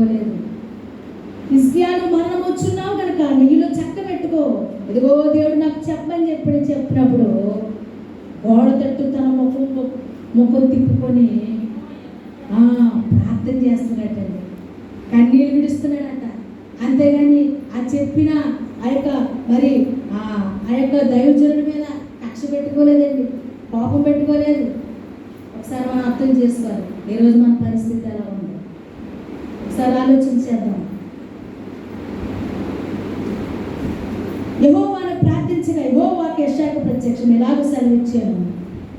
పెట్టుకోలేదు హిస్కియాను మరణం వచ్చున్నావు కనుక నీలో చక్క పెట్టుకో. ఇదిగో దేవుడు నాకు చెప్పని చెప్పి చెప్పినప్పుడు గోడ తట్టు తన ముఖం ముఖం తిప్పుకొని ప్రార్థన చేస్తున్నాడండి. కన్నీళ్ళు విడుస్తున్నాడట. అంతేగాని ఆ చెప్పిన ఆ యొక్క మరి ఆ ఆ యొక్క దైవజనుడి మీద కక్ష పెట్టుకోలేదండి. కోపం పెట్టుకోలేదు. ఒకసారి మనం అర్థం చేసుకోవాలి. ఈరోజు మన పరిస్థితి ఎలా ఉంది? ఒకసారి ఆలోచించేద్దాం యహోవాను ప్రార్థించగా యహోవాకి యశాకు ప్రత్యక్షం ఎలాగో సెలవిచ్చాను.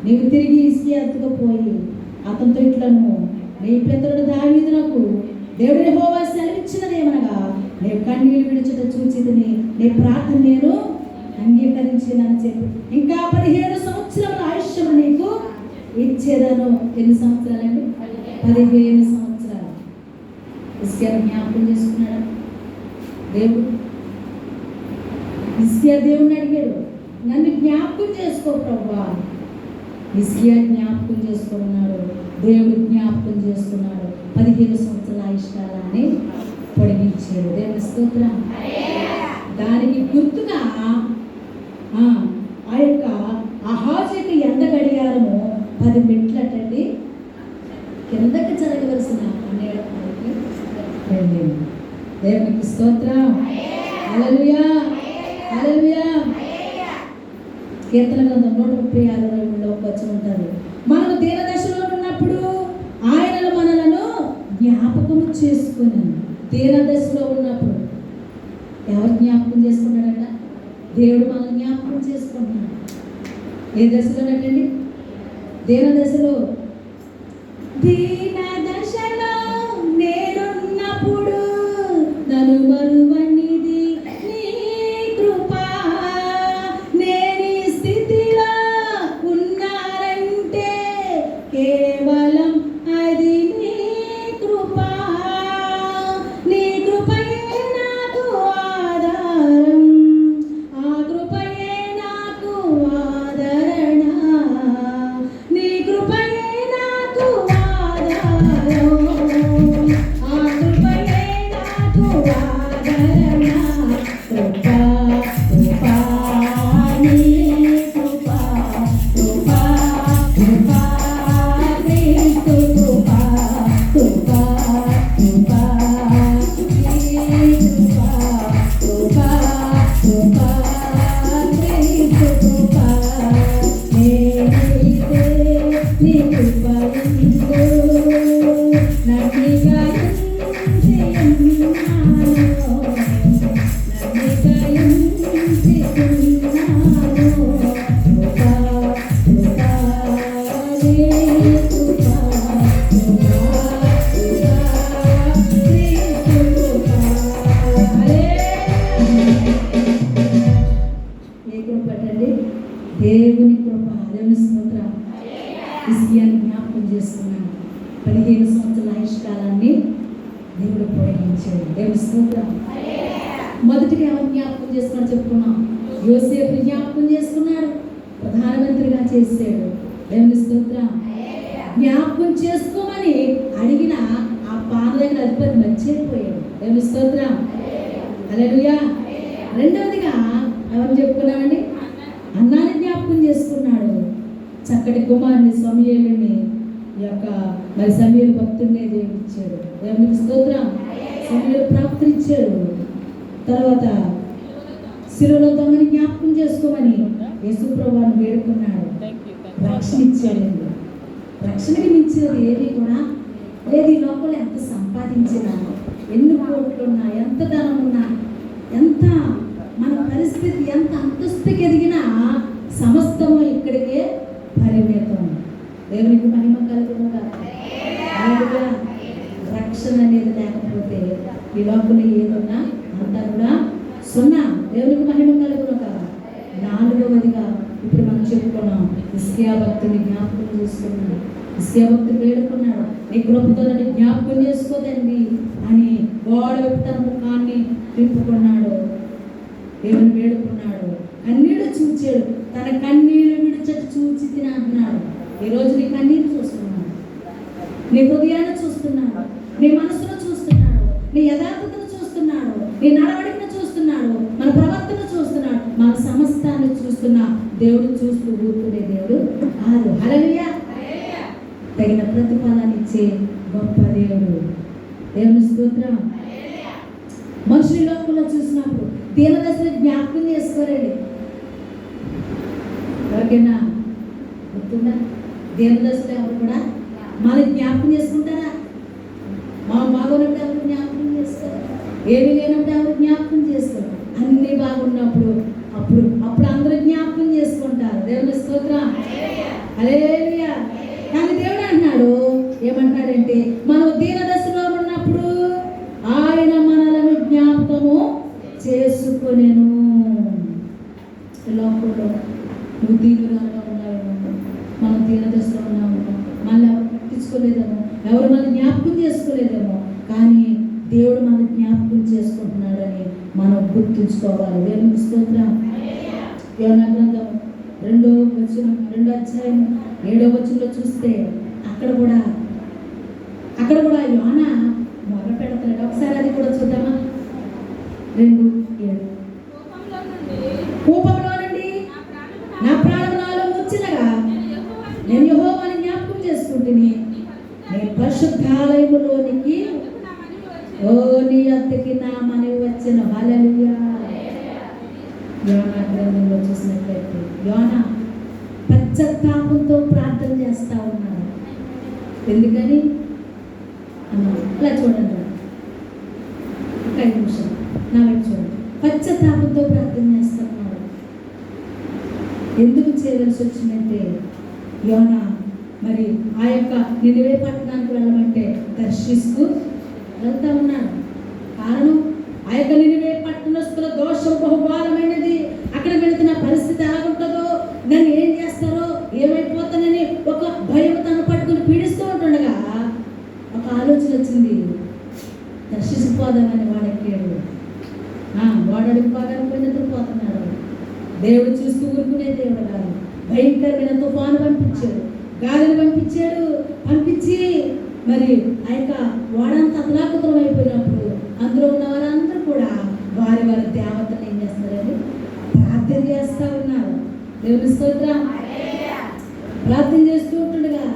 నీవు తిరిగి ఇసుకి అతుకుపోయి అతనితో ఇట్లను నీ పితరుడు దావీదునకు దేవుడు యహోవా సెలవిచ్చినదేమనగా నేను కన్నీళ్ళు విడిచిట చూచితిని నీ ప్రార్థన నేను అంగీకరించేదని చెప్పి. ఇంకా పదిహేను సంవత్సరముల ఆయుష్యం నీకు ఇచ్చేదను. ఎన్ని సంవత్సరాలండి? పదిహేను సంవత్సరాలు. ఇసుక జ్ఞాపకం చేసుకున్నాడా? దేవుడు? ఇస్కియా దేవుణ్ణి అడిగాడు నన్ను జ్ఞాపకం చేసుకో ప్రభా. ఇస్కియా జ్ఞాపకం చేసుకున్నాడు దేవుడు జ్ఞాపకం చేసుకున్నాడు పదిహేను సంవత్సరాల ఆయుష్కాలాన్ని పొడిగించాడు. దేవుని స్తోత్రం. దానికి గుర్తుగా ఆ, ఆ యొక్క అహాజకి ఎంత గడియారము పది మెట్లటండి కిందకి జరగవలసిన పన్నెండు పైకి దేవునికి స్తోత్రం. అలలుయా అలలుయా కీర్తన గ్రంథం నూట ముప్పై ఆరు రెండులో వచ్చి ఉంటారు మనము దీనదశలో ఉన్నప్పుడు ఆయనను మనలను జ్ఞాపకం చేసుకున్నాను దీనదశలో ఉన్నప్పుడు ఎవరు జ్ఞాపకం చేసుకున్నాడట దేవుడు మనల్ని జ్ఞాపకం చేసుకుంటున్నాడు. ఏ దశలోనటండి దీనదశలో దశలో. పొడిగించాడు దేవుని స్తోత్రం. మొదటిగా ఎవరు జ్ఞాపకం చేసుకున్నాడు చెప్పుకున్నాం? యోసేపు జ్ఞాపకం చేసుకున్నారు. ప్రధానమంత్రిగా చేశాడు. దేవుని స్తోత్రం. జ్ఞాపకం చేసుకోమని అడిగిన ఆ పాదరైన అధిపతి మర్చిపోయాడు. దేవుని స్తోత్రం. హల్లెలూయా. రెండవదిగా ఎవరు చెప్పుకున్నామండి అన్నాన్ని జ్ఞాపకం చేసుకున్నాడు. చక్కటి కుమారుని సమయలుని ఈ యొక్క మరి సమయలు భక్తుడినే దేవుడిచ్చాడు దేవునికి స్తోత్రం. సమయలు ప్రాప్తిని తర్వాత శిరలో తమని జ్ఞాపకం చేసుకోమని యేసుప్రభుని వేడుకున్నాడు. రక్షణ ఇచ్చాడండి రక్షణకి మించినది ఏది కూడా? లేదు ఈ లోపల ఎంత సంపాదించినా ఎన్ని కోట్లున్నా ఎంత ధనం ఉన్నా ఎంత మన పరిస్థితి ఎంత అంతస్తుకి ఎదిగినా సమస్తము ఇక్కడికే పరిమితం. దేవునికి మహిమ కలుగునుగా అలాగే రక్షణ అనేది లేకపోతే ఈ లోపల ఏదున్నా అంతా కూడా సున్నా దేవునికి మహిమ కలుగునుగా నాలుగవదిగా ఇప్పుడు మనం చెప్పుకున్నాం ఇస్కియా భక్తుని జ్ఞాపకం చేసుకున్నాడు ఇస్కియా భక్తుడు వేడుకున్నాడు. నీ కృపతో నన్ను జ్ఞాపకం చేసుకోదండి అని గోడ వైపు తన ముఖాన్ని తిప్పుకున్నాడు దేవుని వేడుకున్నాడు. కన్నీడు చూచాడు. తన కన్నీరు విడిచటి చూచి తిని అంటున్నాడు ఈరోజు నీ కన్నీరు చూస్తున్నాడు. నీ హృదయాన్ని చూస్తున్నాడు. నీ మనసులో చూస్తున్నాడు. నీ యథార్థతను చూస్తున్నాడు. నీ నడవడికను చూస్తున్నాడు. మన ప్రవర్తన మన సమస్తాన్ని చూస్తున్న దేవుడు చూస్తూ ఊరుకునే దేవుడు. కాదు హల్లెలూయా. తగిన ప్రతిఫలాన్ని ఇచ్చే గొప్ప దేవుడు. దేవుని స్తోత్రం. మనుషుల లోకంలో చూసినప్పుడు దీనదశని జ్ఞాపకం చేసుకోరండి. ఓకేనా గుర్తుందా? దీనదశలో ఎవరు కూడా? మన జ్ఞాపకం చేసుకుంటారా? మా బాగున్నప్పుడు ఎవరు జ్ఞాపకం చేస్తారు ఏమీ లేనప్పుడు ఎవరు జ్ఞాపకం చేస్తారు అన్నీ బాగున్నప్పుడు అప్పుడు అప్పుడు అందరూ జ్ఞాపకం చేసుకుంటారు దేవుని స్తోత్రం హల్లెలూయా కానీ దేవుడు అంటున్నాడు ఏమంటున్నాడంటే మనం దీనదశలో ఉన్నప్పుడు ఆయన మనలను జ్ఞాపకము చేసుకొనేను ఈ లోకంలో నువ్వు తీవ్రంగా ఉన్నావేమో మనం తీరదశలో ఉన్నామేమో మళ్ళీ ఎవరు పట్టించుకోలేదేమో. ఎవరు మన జ్ఞాపకం చేసుకోలేదేమో. కానీ దేవుడు మన జ్ఞాపకం చేసుకుంటున్నాడని మనం గుర్తుంచుకోవాలి. దేవుని స్తోత్రం. యోనా గ్రంథం రెండో వచ్చిన రెండో అధ్యాయం ఏడో వచనంలో చూస్తే అక్కడ కూడా అక్కడ కూడా యోన మొదలు పెడతాడు ఒకసారి అది కూడా చూద్దామా? రెండు ఏడు. కోపంలో నుండి నా ప్రాణం నాలో వచ్చినగా నేను యెహోవాను జ్ఞాపకం చేసుకుంటుని నీ పరిశుద్ధాలయములోనికి ఓ నీ అద్దెకి నా మనవి వచ్చిన. హల్లెలూయా. యోనా గ్రంథంలో చూసినట్లయితే యోనా పశ్చాత్తాపంతో ప్రార్థన చేస్తా ఉన్నాడు. ఎందుకని? అన్నాడు. ఇలా చూడండి ఒక ఐదు నిమిషం నా వైపు చూడండి పశ్చాత్తాపంతో ప్రార్థన చేస్తా ఉన్నాడు ఎందుకు చేయవలసి వచ్చిందంటే యోన మరి ఆ యొక్క నినివే పట్టణానికి వెళ్ళమంటే దర్శిస్తూ వెళ్తా ఉన్నాడు కారణం ఆ యొక్క నినివే పట్టణస్తుల దోషం బహుభారమైన అక్కడ వెళుతున్న పరిస్థితి ఎలాగుంటుందో నన్ను ఏం చేస్తారో ఏమైపోతానని ఒక భయం తను పట్టుకుని పీడిస్తూ ఉంటుండగా ఒక ఆలోచన వచ్చింది దర్శించిపోదామని వాడెక్కాడు ఆ, వాడు అడుగుపోగానే పోయి నిద్రపోతున్నాడు దేవుడు చూస్తూ ఊరుకునే దేవుడు కాదు. భయంకరమైన తుఫాను పంపించాడు. గాలిని పంపించాడు. పంపించి మరి ఆ యొక్క వాడంతా అతలాకుతలం అయిపోయినప్పుడు అందులో ఉన్న వారందరూ కూడా వారి వారి దేవతలు ఏం చేస్తున్నారని ప్రార్థన చేస్తా ఉన్నారు. దేవుని స్తోత్రం. ప్రార్థన చేస్తూ ఉంటుండగా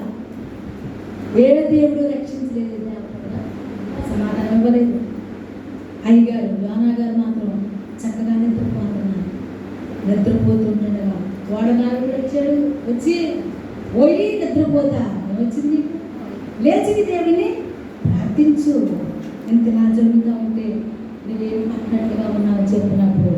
ఏ దేవుడు రక్షించలేదు. నిద్రపోతుండగా వాడు నాలుగు వచ్చాడు వచ్చి పోయి నిద్రపోతా. వచ్చింది లేచి దేవుని ప్రార్థించు. ఇంత నాజంగా ఉంటే నువ్వేం అన్నట్టుగా ఉన్నావు చెప్పినప్పుడు